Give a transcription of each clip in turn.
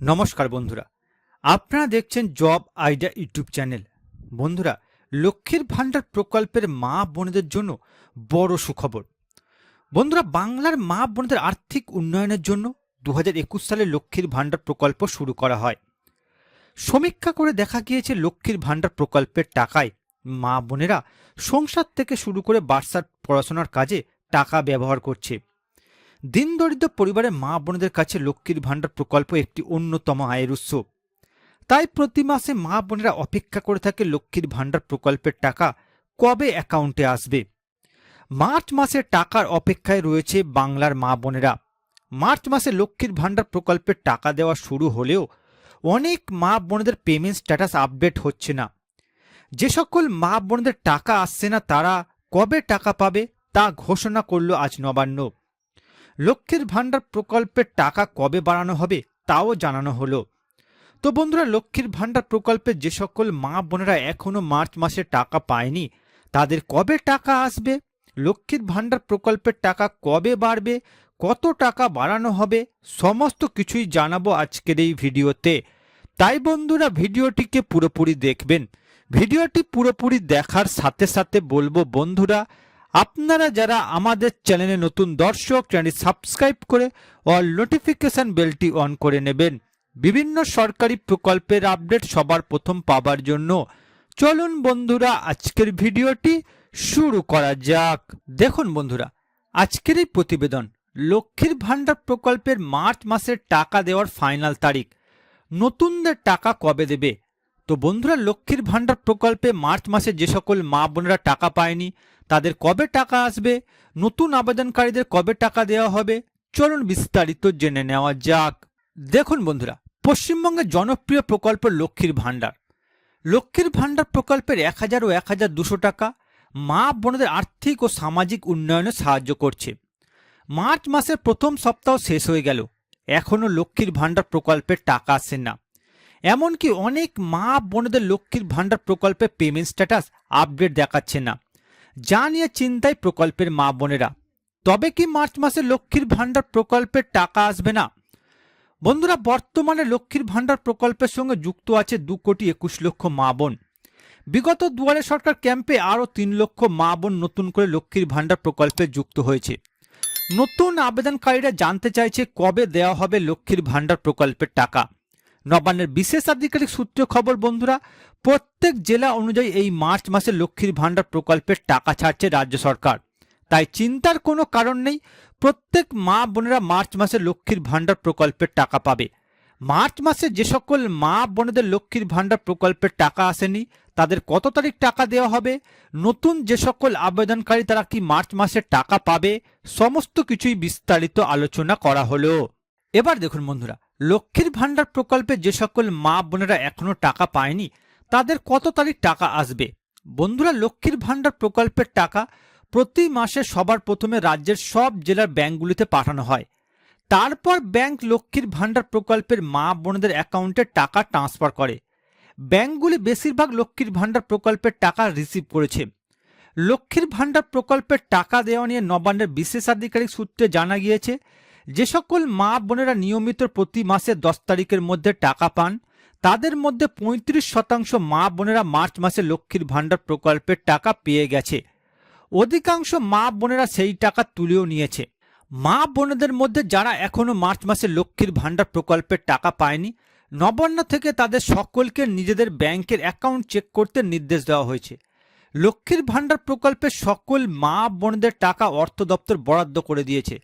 নমস্কার বন্ধুরা। আপনারা দেখছেন জব আইডিয়া ইউটিউব চ্যানেল। বন্ধুরা, লক্ষ্মীর ভাণ্ডার প্রকল্পের মা বোনেদের জন্য বড় সুখবর। বন্ধুরা, বাংলার মা বোনদের আর্থিক উন্নয়নের জন্য দু হাজার একুশ সালে লক্ষ্মীর ভাণ্ডার প্রকল্প শুরু করা হয়। সমীক্ষা করে দেখা গিয়েছে লক্ষ্মীর ভাণ্ডার প্রকল্পের টাকায় মা বোনেরা সংসার থেকে শুরু করে বার্সার পড়াশোনার কাজে টাকা ব্যবহার করছে। দিন দরিদ্র পরিবারের মা বোনদের কাছে লক্ষ্মীর ভাণ্ডার প্রকল্প একটি অন্যতম আয়ের উৎস। তাই প্রতি মাসে মা বোনেরা অপেক্ষা করে থাকে লক্ষ্মীর ভাণ্ডার প্রকল্পের টাকা কবে অ্যাকাউন্টে আসবে। মার্চ মাসে টাকার অপেক্ষায় রয়েছে বাংলার মা বোনেরা। মার্চ মাসে লক্ষ্মীর ভাণ্ডার প্রকল্পের টাকা দেওয়া শুরু হলেও অনেক মা বোনদের পেমেন্ট স্ট্যাটাস আপডেট হচ্ছে না। যে সকল মা বোনদের টাকা আসছে না, তারা কবে টাকা পাবে তা ঘোষণা করল আজ নবান্ন। লক্ষ্মীর ভাণ্ডার প্রকল্পের টাকা কবে বাড়ানো হবে তাও জানানো হলো। তো বন্ধুরা, লক্ষ্মীর ভাণ্ডার প্রকল্পে যে সকল মা বোনেরা এখনও মার্চ মাসে টাকা পায়নি, তাদের কবে টাকা আসবে? লক্ষ্মীর ভাণ্ডার প্রকল্পের টাকা কবে বাড়বে? কত টাকা বাড়ানো হবে? সমস্ত কিছুই জানাব আজকের এই ভিডিওতে। তাই বন্ধুরা, ভিডিওটিকে পুরোপুরি দেখবেন। ভিডিওটি পুরোপুরি দেখার সাথে সাথে বলব বন্ধুরা আপনারা যারা আমাদের চ্যানেলে নতুন দর্শক চ্যানেল সাবস্ক্রাইব করে অল নোটিফিকেশন বেলটি অন করে নেবেন। বিভিন্ন সরকারি প্রকল্পের আপডেট সবার প্রথম পাবার জন্য। চলুন বন্ধুরা, আজকের ভিডিওটি শুরু করা যাক। দেখুন বন্ধুরা, আজকের এই প্রতিবেদন লক্ষ্মীর ভাণ্ডার প্রকল্পের মার্চ মাসের টাকা দেওয়ার ফাইনাল তারিখ। নতুনদের টাকা কবে দেবে? তো বন্ধুরা, লক্ষ্মীর ভাণ্ডার প্রকল্পে মার্চ মাসে যে সকল মা বোনেরা টাকা পায়নি, তাদের কবে টাকা আসবে? নতুন আবেদনকারীদের কবে টাকা দেওয়া হবে? চলুন বিস্তারিত জেনে নেওয়া যাক। দেখুন বন্ধুরা পশ্চিমবঙ্গের জনপ্রিয় প্রকল্প লক্ষ্মীর ভাণ্ডার। লক্ষ্মীর ভাণ্ডার প্রকল্পের এক হাজার ও এক হাজার দুশো টাকা মা বোনদের আর্থিক ও সামাজিক উন্নয়নে সাহায্য করছে। মার্চ মাসের প্রথম সপ্তাহ শেষ হয়ে গেল। এখনও লক্ষ্মীর ভাণ্ডার প্রকল্পের টাকা আসে না। এমনকি অনেক মা বোনদের লক্ষ্মীর ভাণ্ডার প্রকল্পে পেমেন্ট স্ট্যাটাস আপডেট দেখাচ্ছে না। যা নিয়ে চিন্তায় প্রকল্পের মা বোনেরা। তবে কি মার্চ মাসে লক্ষ্মীর ভাণ্ডার প্রকল্পের টাকা আসবে না? বন্ধুরা, বর্তমানে লক্ষ্মীর ভাণ্ডার প্রকল্পের সঙ্গে যুক্ত আছে দু কোটি একুশ লক্ষ মা বোন। বিগত দুয়ারে সরকার ক্যাম্পে আরও তিন লক্ষ মা বোন নতুন করে লক্ষ্মীর ভাণ্ডার প্রকল্পে যুক্ত হয়েছে। নতুন আবেদনকারীরা জানতে চাইছে কবে দেওয়া হবে লক্ষ্মীর ভাণ্ডার প্রকল্পের টাকা। নবান্নের বিশেষ আধিকারিক সূত্রে খবর, বন্ধুরা, প্রত্যেক জেলা অনুযায়ী এই মার্চ মাসে লক্ষ্মীর ভাণ্ডার প্রকল্পের টাকা ছাড়ছে রাজ্য সরকার। তাই চিন্তার কোনো কারণ নেই, প্রত্যেক মা বোনেরা মার্চ মাসে লক্ষ্মীর ভাণ্ডার প্রকল্পের টাকা পাবে। মার্চ মাসে যে সকল মা বোনেদের লক্ষ্মীর ভাণ্ডার প্রকল্পের টাকা আসেনি, তাদের কত তারিখ টাকা দেওয়া হবে, নতুন যে সকল আবেদনকারী তারা কি মার্চ মাসে টাকা পাবে, সমস্ত কিছুই বিস্তারিত আলোচনা করা হলো। এবার দেখুন, বন্ধুরা লক্ষ্মীর ভাণ্ডার প্রকল্পে যে সকল মা বোনেরা এখনও টাকা পায়নি, তাদের কত তারিখ টাকা আসবে? বন্ধুরা, লক্ষ্মীর ভাণ্ডার প্রকল্পের টাকা প্রতি মাসে সবার প্রথমে রাজ্যের সব জেলার ব্যাংকগুলিতে পাঠানো হয়। তারপর ব্যাংক লক্ষ্মীর ভাণ্ডার প্রকল্পের মা বোনদের অ্যাকাউন্টে টাকা ট্রান্সফার করে। ব্যাংকগুলি বেশিরভাগ লক্ষ্মীর ভাণ্ডার প্রকল্পের টাকা রিসিভ করেছে। লক্ষ্মীর ভাণ্ডার প্রকল্পের টাকা দেওয়া নিয়ে নবান্নের বিশেষ আধিকারিক সূত্রে জানা গিয়েছে যে সকল মা বোনেরা নিয়মিত প্রতি মাসে দশ তারিখের মধ্যে টাকা পান, তাদের মধ্যে পঁয়ত্রিশ শতাংশ মা বোনেরা মার্চ মাসে লক্ষ্মীর ভাণ্ডার প্রকল্পের টাকা পেয়ে গেছে। অধিকাংশ মা বোনেরা সেই টাকা তুলেও নিয়েছে। মা বোনেদের মধ্যে যারা এখনও মার্চ মাসে লক্ষ্মীর ভাণ্ডার প্রকল্পের টাকা পায়নি, নবান্ন থেকে তাদের সকলকে নিজেদের ব্যাংকের অ্যাকাউন্ট চেক করতে নির্দেশ দেওয়া হয়েছে। লক্ষ্মীর ভাণ্ডার প্রকল্পের সকল মা বোনদের টাকা অর্থ দপ্তর বরাদ্দ করে দিয়েছে।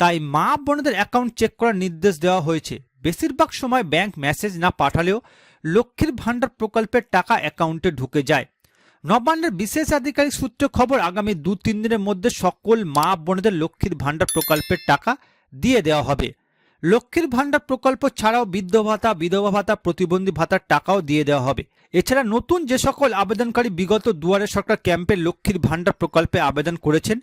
তাই মা বোনদের অ্যাকাউন্ট চেক করার নির্দেশ দেওয়া হয়েছে। বেশিরভাগ সময় ব্যাংক মেসেজ না পাঠালেও লক্ষ্মীর ভাণ্ডার প্রকল্পের টাকা অ্যাকাউন্টে ঢুকে যায়। নবান্নের বিশেষ আধিকারিক সূত্রে খবর, আগামী দু তিন দিনের মধ্যে সকল মা বোনদের লক্ষ্মীর ভাণ্ডার প্রকল্পের টাকা দিয়ে দেওয়া হবে। লক্ষ্মীর ভাণ্ডার প্রকল্প ছাড়াও বৃদ্ধ ভাতা, বিধবা ভাতা, প্রতিবন্ধী ভাতার টাকাও দিয়ে দেওয়া হবে। এছাড়া নতুন যে সকল আবেদনকারী বিগত দুয়ারে সরকার ক্যাম্পে লক্ষ্মীর ভাণ্ডার প্রকল্পে আবেদন করেছেন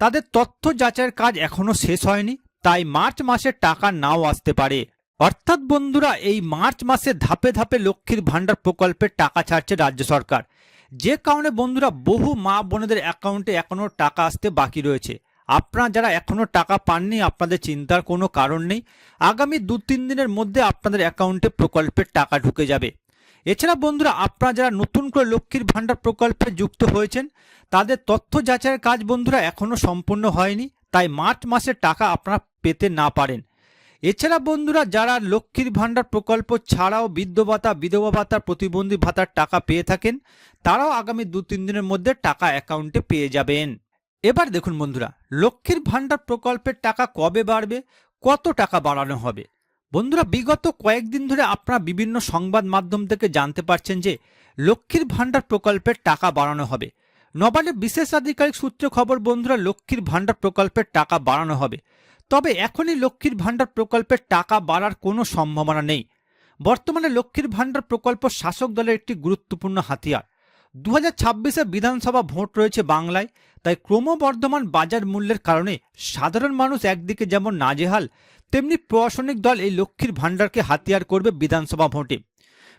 তাদের তথ্য যাচাইয়ের কাজ এখনও শেষ হয়নি, তাই মার্চ মাসে টাকা নাও আসতে পারে। অর্থাৎ বন্ধুরা, এই মার্চ মাসে ধাপে ধাপে লক্ষ্মীর ভাণ্ডার প্রকল্পের টাকা ছাড়ছে রাজ্য সরকার। যে কারণে বন্ধুরা, বহু মা বোনেদের অ্যাকাউন্টে এখনও টাকা আসতে বাকি রয়েছে। আপনারা যারা এখনও টাকা পাননি, আপনাদের চিন্তার কোনো কারণ নেই। আগামী দু তিন দিনের মধ্যে আপনাদের অ্যাকাউন্টে প্রকল্পের টাকা ঢুকে যাবে। এছাড়া বন্ধুরা, আপনারা যারা নতুন করে লক্ষ্মীর ভাণ্ডার প্রকল্পে যুক্ত হয়েছেন, তাদের তথ্য যাচাইয়ের কাজ বন্ধুরা এখনও সম্পূর্ণ হয়নি, তাই মার্চ মাসের টাকা আপনারা পেতে না পারেন। এছাড়া বন্ধুরা, যারা লক্ষ্মীর ভাণ্ডার প্রকল্প ছাড়াও বৃদ্ধ ভাতা, বিধবা ভাতা, প্রতিবন্ধী ভাতার টাকা পেয়ে থাকেন, তারাও আগামী দু তিন দিনের মধ্যে টাকা অ্যাকাউন্টে পেয়ে যাবেন। এবার দেখুন বন্ধুরা, লক্ষ্মীর ভাণ্ডার প্রকল্পের টাকা কবে বাড়বে, কত টাকা বাড়ানো হবে? বন্ধুরা, বিগত কয়েকদিন ধরে আপনারা বিভিন্ন সংবাদ মাধ্যম থেকে জানতে পারছেন যে লক্ষ্মীর ভাণ্ডার প্রকল্পের টাকা বাড়ানো হবে। নবান্নের বিশেষ আধিকারিক সূত্রে খবর, বন্ধুরা, লক্ষ্মীর ভাণ্ডার প্রকল্পের টাকা বাড়ানো হবে। তবে এখনই লক্ষ্মীর ভাণ্ডার প্রকল্পের টাকা বাড়ার কোনো সম্ভাবনা নেই। বর্তমানে লক্ষ্মীর ভাণ্ডার প্রকল্প শাসক দলের একটি গুরুত্বপূর্ণ হাতিয়ার। দু হাজার বিধানসভা ভোট রয়েছে বাংলায়। তাই ক্রমবর্ধমান বাজার মূল্যের কারণে সাধারণ মানুষ একদিকে যেমন নাজেহাল, তেমনি প্রশাসনিক দল এই লক্ষ্মীর ভাণ্ডারকে হাতিয়ার করবে বিধানসভা ভোটে।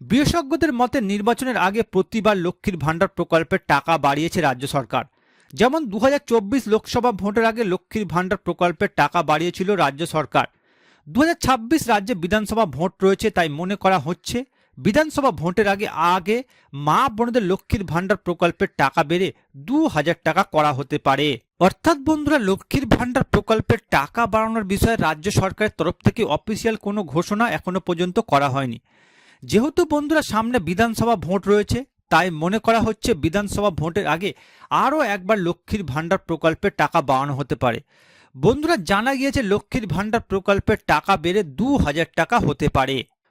বিশেষজ্ঞদের মতে নির্বাচনের আগে প্রতিবার লক্ষ্মীর ভাণ্ডার প্রকল্পের টাকা বাড়িয়েছে রাজ্য সরকার। যেমন দু হাজার চব্বিশ লোকসভা ভোটের আগে লক্ষ্মীর ভাণ্ডার প্রকল্পের টাকা বাড়িয়েছিল রাজ্য সরকার। দু হাজার ছাব্বিশ রাজ্যে বিধানসভা ভোট রয়েছে তাই মনে করা হচ্ছে বিধানসভা ভোটের আগে আগে মা বোনদের লক্ষ্মীর ভাণ্ডার প্রকল্পের টাকা বেড়ে দু হাজার টাকা করা হতে পারে। অর্থাৎ বন্ধুরা, লক্ষ্মীর ভাণ্ডার প্রকল্পের টাকা বাড়ানোর বিষয়ে রাজ্য সরকারের তরফ থেকে অফিসিয়াল কোনো ঘোষণা এখনও পর্যন্ত করা হয়নি। যেহেতু বন্ধুরা, সামনে বিধানসভা ভোট রয়েছে, তাই মনে করা হচ্ছে বিধানসভা ভোটের আগে আরও একবার লক্ষ্মীর ভাণ্ডার প্রকল্পের টাকা বাড়ানো হতে পারে। বন্ধুরা, জানা গিয়েছে লক্ষ্মীর ভাণ্ডার প্রকল্পের টাকা বেড়ে দু হাজার টাকা হতে পারে।